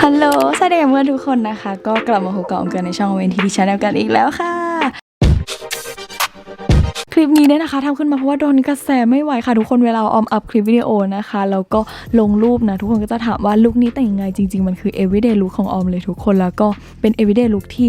ฮัลโหลสวัสดีเพื่อนทุกคนนะคะ ก็กลับมาพบกับออมกันในช่องเวนทีพีชาแนลกันอีกแล้วค่ะ คลิปนี้เนี่ยนะคะทำขึ้นมาเพราะว่าโดนกระแสไม่ไหวค่ะ ทุกคนเวลาออมอัพคลิปวิดีโอนะคะแล้วก็ลงรูปนะ ทุกคนก็จะถามว่าลุคนี้แต่งยังไงจริง ๆ มันคือ everyday look ของออมเลยทุกคนแล้วก็เป็น everyday look ที่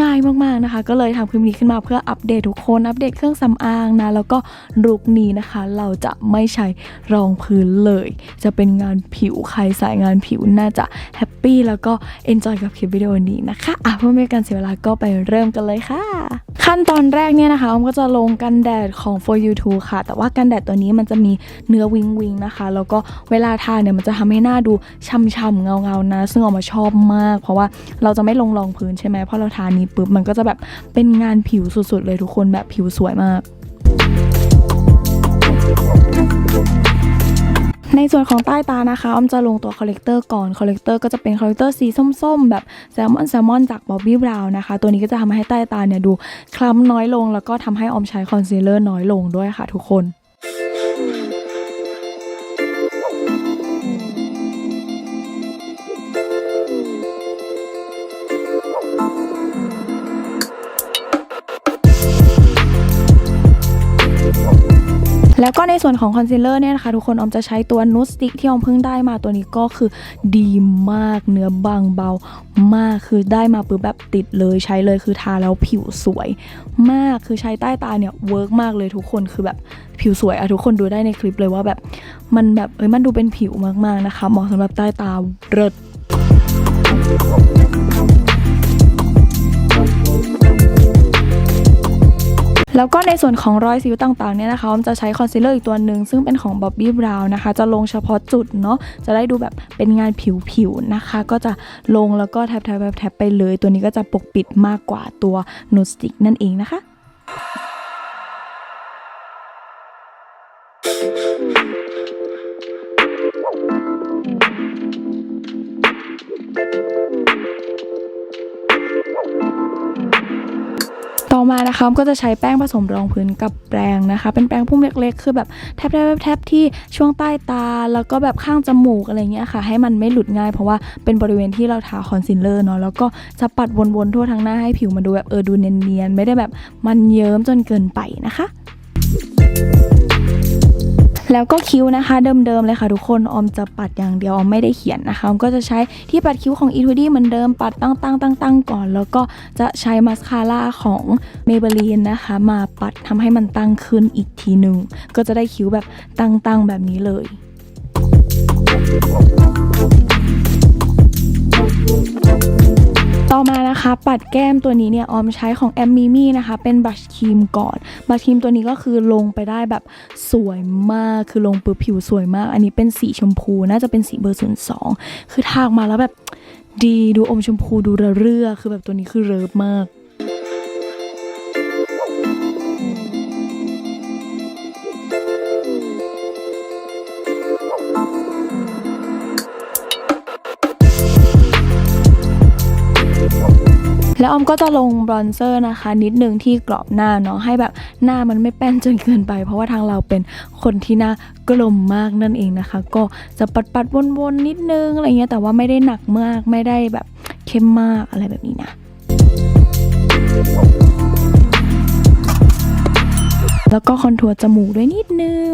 ง่ายมากๆนะคะ ก็เลยทำคลิปนี้ขึ้นมาเพื่ออัปเดตทุกคนอัปเดตเครื่องสำอางนะแล้วก็ลุคนี้นะคะ เราจะไม่ใช้รองพื้นเลย จะเป็นงานผิวใครสายงานผิวน่าจะแฮปปี้แล้วก็เอนจอยกับคลิปวิดีโอนี้นะคะอะเพื่อไม่ให้การเสียเวลาก็ไปเริ่มกันเลยค่ะ ขั้นตอนแรกเนี่ยนะคะออมก็จะลงกันแดดของ for you t o ค่ะ แต่ว่ากันแดดตัวนี้มันจะมีเนื้อวิงวิงนะคะ แล้วก็เวลาทาเนี่ยมันจะทำให้หน้าดูช่ำๆเงาๆนะ ซึ่งออกมาชอบมาก เพราะว่าเราจะไม่ลงรองพื้นใช่ไหมพอเราทานี้ปุ๊บมันก็จะแบบเป็นงานผิวสุดๆเลยทุกคนแบบผิวสวยมาก ในส่วนของใต้ตานะคะอ้อมจะลงตัวคอลเลกเตอร์ก่อนคอลเลกเตอร์ก็จะเป็นคอลเลกเตอร์สีส้มๆ แบบแซลมอนแซลมอนจากบอบบี้บราวน์นะคะ ตัวนี้ก็จะทำให้ใต้ตาเนี่ยดูคล้ำน้อยลง แล้วก็ทำให้ออมใช้คอนซีลเลอร์น้อยลงด้วยค่ะทุกคน แล้วก็ในส่วนของคอนซีลเลอร์เนี่ยนะคะทุกคนออมจะใช้ตัวนูสติกที่ออมเพิ่งได้มาตัวนี้ก็คือดีมากเนื้อบางเบามากคือได้มาปุ๊บแบบติดเลยใช้เลยคือทาแล้วผิวสวยมากคือใช้ใต้ตาเนี่ยเวิร์กมากเลยทุกคนคือแบบผิวสวยอะทุกคนดูได้ในคลิปเลยว่าแบบมันแบบเอ้ยมันดูเป็นผิวมากๆนะคะเหมาะสำหรับใต้ตาเริศ แล้วก็ในส่วนของรอยสิวต่างๆเนี่ยนะคะออมจะใช้คอนซีลเลอร์อีกตัวหนึ่งซึ่งเป็นของ Bobbi Brown นะคะ จะลงเฉพาะจุดเนาะจะได้ดูแบบเป็นงานผิวๆนะคะ ก็จะลงแล้วก็แทบแทบๆไปเลย ตัวนี้ก็จะปกปิดมากกว่าตัวนูสติกนั่นเองนะคะ มานะคะก็จะใช้แป้งผสมรองพื้นกับแปรงนะคะ เป็นแปรงพุ่มเล็กๆ คือแบบแทบแทบแทบที่ช่วงใต้ตา แล้วก็แบบข้างจมูกอะไรเงี้ยค่ะ ให้มันไม่หลุดง่ายเพราะว่าเป็นบริเวณที่เราทาคอนซีลเลอร์เนาะแล้วก็จะปัดวนๆทั่วทั้งหน้าให้ผิวมันดูแบบเออดูเนียนๆไม่ได้แบบมันเยิ้มจนเกินไปนะคะ แล้วก็คิ้วนะคะเดิมๆเลยค่ะทุกคนออมจะปัดอย่างเดียวออมไม่ได้เขียนนะคะออมก็จะใช้ที่ปัดคิ้วของ e 2 d เหมือนเดิมปัดตั้งตั้งตั้งตั้งก่อน แล้วก็จะใช้มาสคาร่าของ Maybelline นะคะ มาปัดทำให้มันตั้งขึ้นอีกทีหนึ่งก็จะได้คิ้วแบบตั้งๆแบบนี้เลย ต่อมานะคะปัดแก้มตัวนี้เนี่ยออมใช้ของแอมมี่มี่นะคะเป็นบัชครีมก่อนบัชครีมตัวนี้ก็คือลงไปได้แบบสวยมากคือลงปุ๊บผิวสวยมาก อันนี้เป็นสีชมพูน่าจะเป็นสีเบอร์ศูนย์สองคือทากมาแล้วแบบดีดูอมชมพูดูระเรื่อคือแบบตัวนี้คือเริฟมาก แล้วออมก็จะลงบรอนเซอร์นะคะ นิดนึงที่กรอบหน้าเนาะให้แบบหน้ามันไม่แป้นจนเกินไป เพราะว่าทางเราเป็นคนที่หน้ากลมมากนั่นเองนะคะ ก็จะปัดปัดๆวนๆนิดนึงอะไรเงี้ยแต่ว่าไม่ได้หนักมากไม่ได้แบบเข้มมากอะไรแบบนี้นะแล้วก็คอนทัวร์จมูกด้วยนิดนึง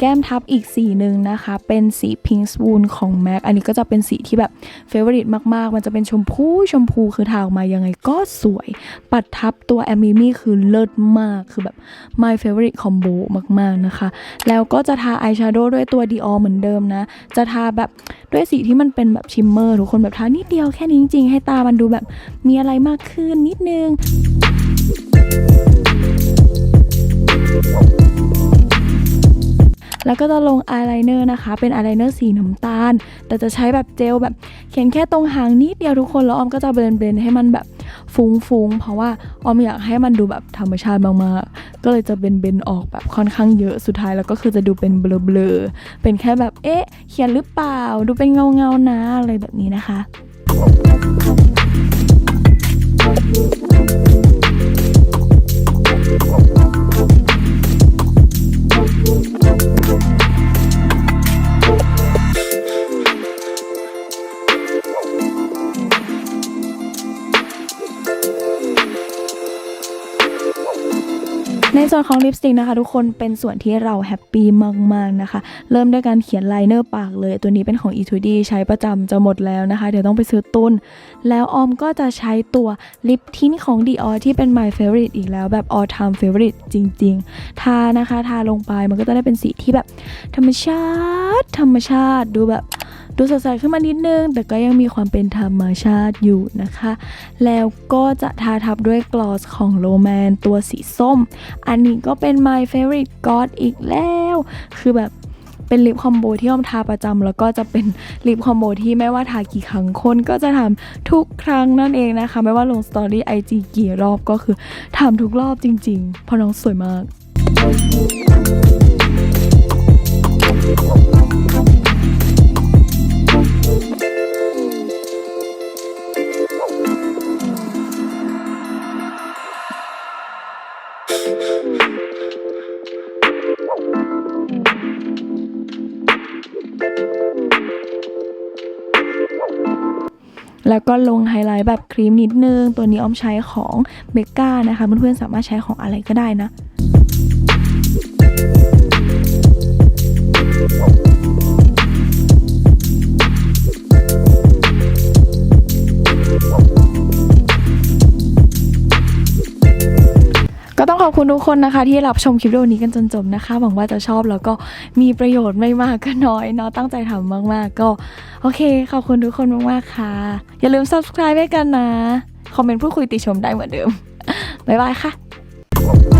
แก้มทับอีกสีหนึ่งนะคะ เป็นสี Pink Swoon ของ MAC อันนี้ก็จะเป็นสีที่แบบเฟเวอริตมากๆ มันจะเป็นชมพูชมพูคือทาออกมายังไงก็สวย ปัดทับตัวแอมมิมี่คือเลิศมากคือแบบ my favorite combo มากๆนะคะ แล้วก็จะทาอายแชโดว์ด้วยตัว Dior เหมือนเดิมนะ จะทาแบบด้วยสีที่มันเป็นแบบชิมเมอร์ทุกคนแบบทานิดเดียวแค่นี้จริงๆ ให้ตามันดูแบบมีอะไรมากขึ้นนิดนึง แล้วก็จะลงอายไลเนอร์นะคะ เป็นอายไลเนอร์สีน้ำตาล แต่จะใช้แบบเจลแบบเขียนแค่ตรงหางนิดเดียวทุกคนแล้วออมก็จะเบลนเบลนให้มันแบบฟุ้งๆ เพราะว่าออมอยากให้มันดูแบบธรรมชาติมากๆ ก็เลยจะเบนเบนออกแบบค่อนข้างเยอะสุดท้ายแล้วก็คือจะดูเป็นเบลอๆ เป็นแค่แบบเอ๊ะ เขียนหรือเปล่า ดูเป็นเงาๆนะอะไรแบบนี้นะคะ ส่วนของลิปสติกนะคะ ทุกคนเป็นส่วนที่เราแฮปปี้มากๆนะคะ เริ่มด้วยการเขียนไลเนอร์ปากเลย ตัวนี้เป็นของ e 2 d ใช้ประจำจะหมดแล้วนะคะ เดี๋ยวต้องไปซื้อตุน แล้วออมก็จะใช้ตัวลิปทินของ Dior ที่เป็น my favorite อีกแล้วแบบ all time favorite จริง ๆ ทานะคะ ทาลงไปมันก็จะได้เป็นสีที่แบบ ธรรมชาติ ธรรมชาติดูแบบ ดูสดใสขึ้นมานิดนึง แต่ก็ยังมีความเป็นธรรมชาติอยู่นะคะ แล้วก็จะทาทับด้วยกลอสของโ o แมนตัวสีส้ม อันนี้ก็เป็น my favorite god อีกแล้ว คือแบบเป็นลิปคอมโบที่ออมทาประจำแล้วก็จะเป็นลิปคอมโบที่ไม่ว่าทากี่ครั้งคนก็จะทำทุกครั้งนั่นเองนะคะ ไม่ว่าลงสตอรี่ไอจีกี่รอบก็คือทำทุกรอบจริงๆเพราะน้องสวยมาก แล้วก็ลงไฮไลท์แบบครีมนิดนึง ตัวนี้อ้อมใช้ของเบก้านะคะ เพื่อนๆสามารถใช้ของอะไรก็ได้นะ องขอบคุณทุกคนนะคะ ที่รับชมคลิปวิดีโอนี้กันจนจบนะคะ หวังว่าจะชอบแล้วก็มีประโยชน์ไม่มากก็น้อยเนาะตั้งใจทำมากๆ ก็ โอเค ขอบคุณทุกคนมากๆค่ะ อย่าลืม subscribe ไว้กันนะ คอมเมนต์พูดคุยติชมได้เหมือนเดิมบ๊ายบายค่ะ